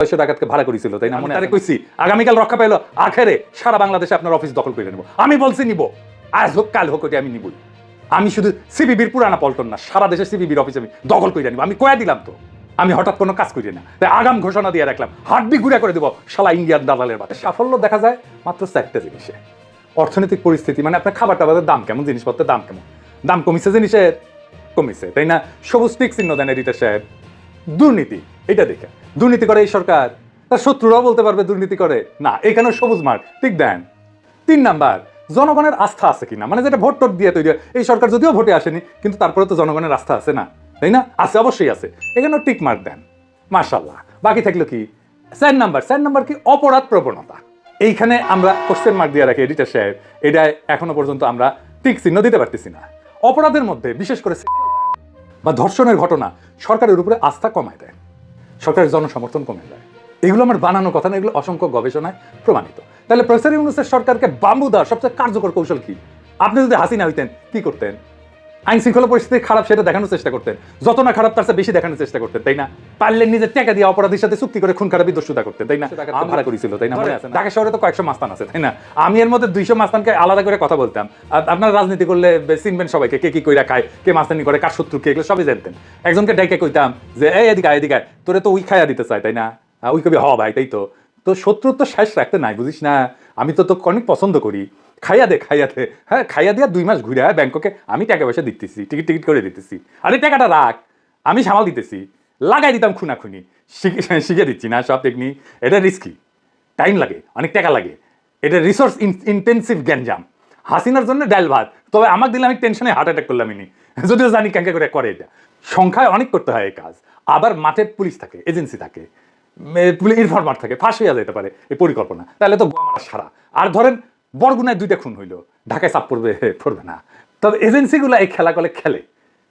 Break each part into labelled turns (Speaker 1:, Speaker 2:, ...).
Speaker 1: ছয়শো টাকাকে ভাড়া করেছিল তাই না? মনে আরে কইছি আগামীকাল রক্ষা পাইলো আখেরে সারা বাংলাদেশে আপনার অফিস দখল করে নেব। আমি বলছি নিব। আজ হোক কাল হোক ওটা আমি নিবই। আমি শুধু সিবিবির পুরানা পল্টন না সারা দেশে সিবিবির অফিস আমি দখল করে নিব। আমি কয়া দিলাম তো? আমি হঠাৎ কোনো কাজ করি না। তাই আগাম ঘোষণা দিয়ে রাখলাম হাড্ডি ঘুরে করে দিব শালা ইন্ডিয়ান দালালের বাদে সাফল্য দেখা যায় মাত্র চারটা জিনিসে। অর্থনৈতিক পরিস্থিতি মানে আপনার খাবার টাবারের দাম কেমন জিনিসপত্রের দাম কেমন? দাম কমিছে জিনিসের? কমিছে তাই না? সবুজ টিক চিহ্ন দেন এডিটার সাহেব। দুর্নীতি এটা দেখে। দুর্নীতি করে এই সরকার। তার শত্রুরাও বলতে পারবে দুর্নীতি করে। না এখানে সবুজ মার্ক ঠিক দেন। তিন নাম্বার, জনগণের আস্থা আছে কিনা? মানে যেটা ভোট টোট দিয়ে তৈরি। এই সরকার যদিও ভোটে আসেনি, কিন্তু তারপরে তো জনগণের আস্থা আছে না? তাই না? আছে, অবশ্যই আছে। এখানেও টিক মার্ক দেন। মার্শাল্লাহ বাকি থাকল কি? চার নাম্বার চার নাম্বার কি অপরাধ প্রবণতা? এইখানে আমরা কোশ্চেন মার্ক দিয়ে রাখি এডিটার সাহেব। এটা এখনও পর্যন্ত আমরা টিক চিহ্ন দিতে পারতেছি না। অপরাধের মধ্যে, বিশেষ করে বা ধর্ষণের ঘটনা, সরকারের উপরে আস্থা কমায় দেয় সরকারের জনসমর্থন কমে যায়। এগুলো আমার বানানো কথা না, এগুলো অসংখ্য গবেষণায় প্রমাণিত। তাহলে প্রফেসর ইউনুসের সরকারকে বাম্বু দেওয়ার সবচেয়ে কার্যকর কৌশল কি? আপনি যদি হাসিনা হইতেন, কি করতেন? আইন শৃঙ্খলা পরিস্থিতি খারাপ সেটা দেখানোর চেষ্টা করতেন। যত না খারাপ তার বেশি দেখানোর চেষ্টা করতেন তাই না? পারলে নিজের টাকা দিয়ে অপরাধীর সাথে চুক্তি করে খুন খারাপি দস্যুতা করতেন তাই না? ভাড়া করেছিল তাই না? ঢাকা শহরে তো কয়েকশো মাস্তান আছে তাই না? আমি এর মধ্যে দুইশো মাস্তানকে আলাদা করে কথা বলতাম। আপনার রাজনীতি করলে চিনবেন সবাইকে কে কি কইরা খায় কে মাস্তানি করে কার শত্রু কে এগুলো সবই জানতেন। একজনকে ডেকে কইতাম যে এই এদিকে এদিকে তোরে তো উই খাইয়া দিতে চায় তাই না? উই কবি হ ভাই তাই তো। তো শত্রুর তো শেষ রাখতে নাই বুঝিস না? আমি তো তোকে অনেক পছন্দ করি। খাইয়া দে খাইয়া দে। হ্যাঁ খাইয়া দিয়া দুই মাস ঘুরে ব্যাংককে। আমি টাকা পয়সা দিতেছি, টিকিট টিকিট করে দিতেছি। আরে টাকাটা রাখ, আমি সামাল দিতেছি। লাগাই দিতাম খুনাখুনি। শিখে দিচ্ছি না, সব টেকনিক এটা রিস্কি টাইম লাগে, অনেক টাকা লাগে। এটা রিসোর্স ইন্টেন্সিভ গ্যাঞ্জাম। হাসিনার জন্য ডাল ভাত। তবে আমাকে দিলে আমি টেনশনে হার্ট অ্যাটাক করলাম ইনি। যদিও জানি ক্যাঙ্কা করে করে এটা। সংখ্যায় অনেক করতে হয় এই কাজ। আবার মাঠে পুলিশ থাকে এজেন্সি থাকে। ইনফরমার থাকে। ফাঁস হইয়া যেতে পারে, এই পরিকল্পনা। তাহলে তো সারা। আর ধরেন বরগুনায় দুইটা খুন হইল ঢাকায় চাপ পড়বে পড়বে না। তবে এজেন্সিগুলো এই খেলা করে খেলে।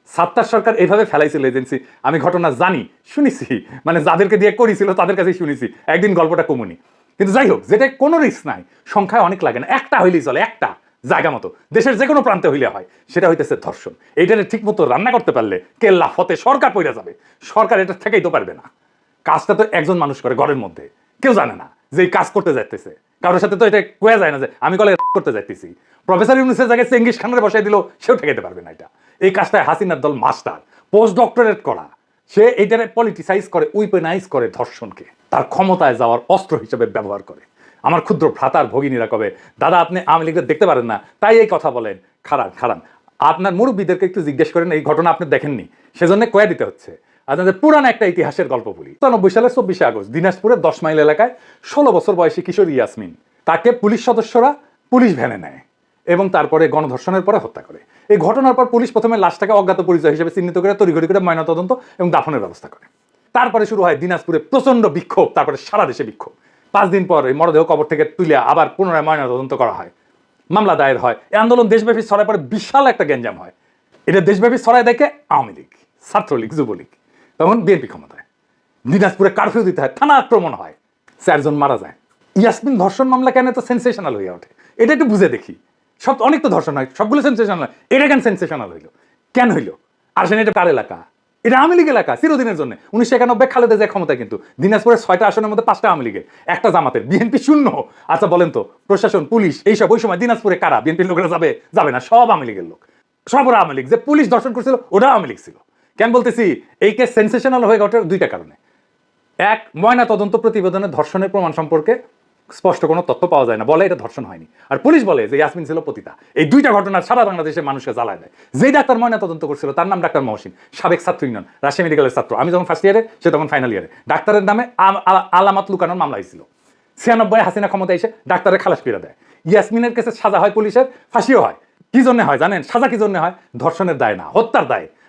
Speaker 1: সাত্তার সরকার এইভাবে ফেলাইছিল এজেন্সি, আমি ঘটনা জানি, শুনেছি। মানে যাদেরকে দিয়ে করেছিল, তাদের কাছেই শুনেছি। একদিন গল্পটা কমুনি। কিন্তু যাই হোক, যেটা কোনো রিস্ক নাই, সংখ্যায় অনেক লাগে না। একটা হইলেই চলে, একটা জায়গা মতো। দেশের যে কোনো প্রান্তে হইলে হয়, সেটা হইতেছে ধর্ষণ। এইটারে ঠিক মতো রান্না করতে পারলে কেল্লা ফতে সরকার পইরা যাবে। সরকার এটা থেকেই তো পারবে না। কাজটা তো একজন মানুষ করে ঘরের মধ্যে। কেউ জানে না যে এই কাজ করতে যাইতেছে। কারোর সাথে তো এটা কোয়া যায় না যে আমি কলে করতে যাইতেছি। প্রফেসর ইউনুসের জায়গায় চেঙ্গিস খানের বসাই দিল সেও ঠেকাইতে পারবে না এটা। এই কাজটায় হাসিনার দল মাস্টার পোস্ট ডক্টরেট করা। সে এটারে পলিটিসাইজ করে উইপেনাইজ করে ধর্ষণকে। তার ক্ষমতায় যাওয়ার অস্ত্র হিসেবে ব্যবহার করে। আমার ক্ষুদ্র ভ্রাতার ভগিনীরা কবে, দাদা, আপনি আওয়ামী লীগদের দেখতে পারেন না। তাই এই কথা বলেন। খারাপ খারাপ। আপনার মুরব্বীদেরকে একটু জিজ্ঞেস করেন, এই ঘটনা আপনি দেখেননি। সেজন্য কয়ে দিতে হচ্ছে। আপনাদের পুরান একটা ইতিহাসের গল্প বলি। সাতানব্বই সালে চব্বিশে আগস্ট, দিনাজপুরের দশ মাইল এলাকায় ষোলো বছর বয়সী কিশোর ইয়াসমিন, তাকে পুলিশ সদস্যরা পুলিশ ভ্যানে নেয় এবং তারপরে গণধর্ষণের পরে হত্যা করে। এই ঘটনার পর পুলিশ প্রথমে লাশটাকে অজ্ঞাত পরিচয় হিসেবে চিহ্নিত করে, তড়িঘড়ি করে ময়নাতদন্ত এবং দাফনের ব্যবস্থা করে। তারপরে শুরু হয় দিনাজপুরে প্রচণ্ড বিক্ষোভ, তারপরে সারা দেশে বিক্ষোভ। পাঁচ দিন পর এই মরদেহ কবর থেকে তুলে আবার পুনরায় ময়নাতদন্ত করা হয়। মামলা দায়ের হয়। এই আন্দোলন দেশব্যাপী ছড়ায় পরে বিশাল একটা গ্যাঞ্জাম হয়। এটা দেশব্যাপী ছড়ায় দেখে আওয়ামী লীগ, ছাত্রলীগ, যুবলীগ। তখন বিএনপি ক্ষমতায়। দিনাজপুরে কারফিউ দিতে হয় থানা আক্রমণ হয়, চারজন মারা যায়। ইয়াসমিন ধর্ষণ মামলা কেন তো সেন্সেশনাল হয়ে ওঠে? এটা একটু বুঝে দেখি। সব, অনেক তো ধর্ষণ হয়, সবগুলো সেন্সেশনাল এটা কেন সেন্সেশনাল হইল? কেন হইল? আর সেটা এটা কার এলাকা? এটা আওয়ামী লীগ এলাকা, চিরদিনের জন্য। উনিশশো একানব্বই খালেদা যায় ক্ষমতা কিন্তু। দিনাজপুরের ছয়টা আসনের মধ্যে পাঁচটা আওয়ামী লীগের, একটা জামাতের। বিএনপি শূন্য। আচ্ছা বলেন তো, প্রশাসন, পুলিশ, এইসব, ওই সময় দিনাজপুরে কারা? বিএনপির লোকেরা যাবে যাবে না, সব আওয়ামী লীগের লোক। সব ওরা আওয়ামী লীগ। যে পুলিশ দর্শন করছিল, ওটা আওয়ামী লীগ ছিল। কেন বলতেছি? এই কেস সেন্সেশনাল হয়ে ওঠার দুইটা কারণে। এক, ময়না তদন্ত প্রতিবেদনে ধর্ষণের প্রমাণ সম্পর্কে স্পষ্ট কোনো তথ্য পাওয়া যায় না। বলে এটা ধর্ষণ হয়নি। আর পুলিশ বলে যে ইয়াসমিন ছিল পতিতা। এই দুইটা ঘটনা সারা বাংলাদেশের মানুষকে জ্বালায় দেয়। যেই ডাক্তার ময়না তদন্ত করছিল, তার নাম ডাক্তার মহসিন। সাবেক ছাত্র ইউনিয়ন, রাজশাহী মেডিকেলের ছাত্র। আমি যখন ফার্স্ট ইয়ারে সে তখন ফাইনাল ইয়ারে ডাক্তারের নামে আলামাত লুকানোর মামলা হয়েছিল। ছিয়ানব্বই হাসিনা ক্ষমতা এসে ডাক্তারের খালাস করে দেয়। ইয়াসমিনের কাছে সাজা হয় পুলিশের, ফাঁসিও হয়। কি জন্য হয় জানেন? সাজা কি জন্য হয়? ধর্ষণের দায় না, হত্যার দায়।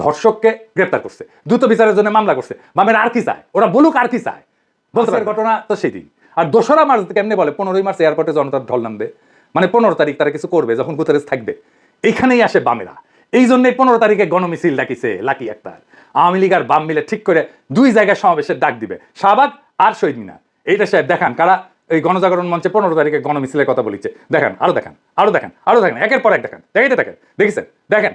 Speaker 1: ধর্ষককে গ্রেপ্তার করছে দ্রুত বিচারের জন্য মামলা করছে। মামের আর কি চায়? ওরা বলুক আর কি চায়। বলতে পারেন ঘটনা তো সেদিন। আর দোসরা মার্চ কেমনে বলে? পনেরোই মার্চ এয়ারপোর্টে জনতার ঢল নামবে। মানে পনেরো তারিখ তারা কিছু করবে যখন গুতারেস থাকবে। এইখানেই আসে বামেরা। এই জন্যই পনেরো তারিখে গণমিছিল ডাকিছে লাকি একটা আওয়ামী লীগ আর বাম মিলে ঠিক করে দুই জায়গায় সমাবেশের ডাক দিবে। শাহবাগ আর শহীদ মিনার। এইটা সাহেব দেখান কারা এই গণজাগরণ মঞ্চে পনেরো তারিখে গণমিছিলের কথা বলিছে। দেখেন আরও দেখান আরও দেখান আরও দেখেন একের পর এক দেখান। দেখাইতে দেখেন দেখেছেন? দেখেন।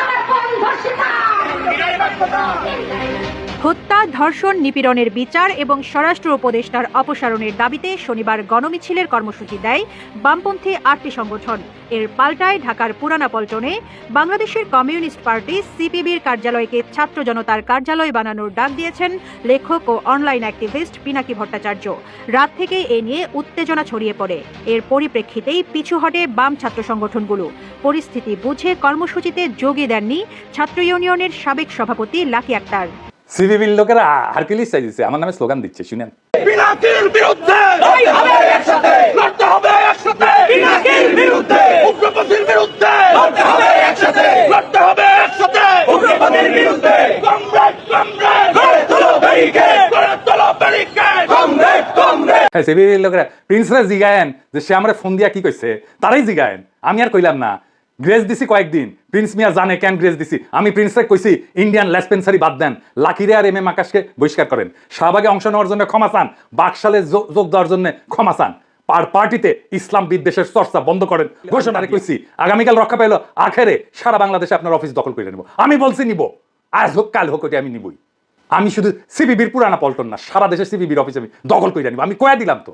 Speaker 1: Come on.
Speaker 2: হত্যা, ধর্ষণ, নিপীড়নের বিচার এবং স্বরাষ্ট্র উপদেষ্টার অপসারণের দাবিতে শনিবার গণমিছিলের কর্মসূচি দেয় বামপন্থী আটটি সংগঠন। এর পাল্টায় ঢাকার পুরানা পল্টনে বাংলাদেশের কমিউনিস্ট পার্টি সিপিবির কার্যালয়কে ছাত্র জনতার কার্যালয় বানানোর ডাক দিয়েছেন লেখক ও অনলাইন অ্যাক্টিভিস্ট পিনাকি ভট্টাচার্য। রাত থেকে এ নিয়ে উত্তেজনা ছড়িয়ে পড়ে। এর পরিপ্রেক্ষিতেই পিছু হটে বাম ছাত্র সংগঠনগুলো। পরিস্থিতি বুঝে কর্মসূচিতে যোগী দেননি ছাত্র ইউনিয়নের সাবেক সভাপতি লাকি আক্তার।
Speaker 1: সিপিবির লোকেরা হারকিলিস চাইছে আমার নামে স্লোগান দিচ্ছে শুনেন।
Speaker 3: পিনাকির বিরুদ্ধে! হবে একসাথে! লড়তে হবে একসাথে! পিনাকির বিরুদ্ধে! উগ্রপন্থীর বিরুদ্ধে! লড়তে হবে একসাথে! লড়তে হবে একসাথে! উগ্রপন্থীর বিরুদ্ধে! Comrade comrade! তোলো ব্যারিকেড! তোলো ব্যারিকেড! Comrade comrade!
Speaker 1: হ্যাঁ লোকেরা প্রিন্সরা জিগায়েন যে সে আমরা ফোন দিয়া কি কইছে? তারাই জিগায়েন। আমি আর কইলাম না। গ্রেস দিছি কয়েকদিন। প্রিন্স মিয়া জানে কেন গ্রেস দিছি। আমি প্রিন্সরে কইছি, ইন্ডিয়ান লেসপেন্সারি বাদ দেন। লাকিরে আর এম এম আকাশকে বহিষ্কার করেন। শাহবাগে অংশ নেওয়ার জন্য ক্ষমা চান। বাকশালে যোগ দেওয়ার জন্য ক্ষমা চান। আর পার্টিতে ইসলাম বিদ্বেষের চর্চা বন্ধ করেন। ঘোষণা কইছি, আগামীকাল রক্ষা পেল। আখেরে সারা বাংলাদেশে আপনার অফিস দখল করে নেব। আমি বলছি, নিব। আজ হোক, কাল হোক আমি নিবই। আমি শুধু সিপিবির পুরানা পল্টন না, সারা দেশে সিপিবির অফিস আমি দখল করে নিব। আমি কয়া দিলাম তো?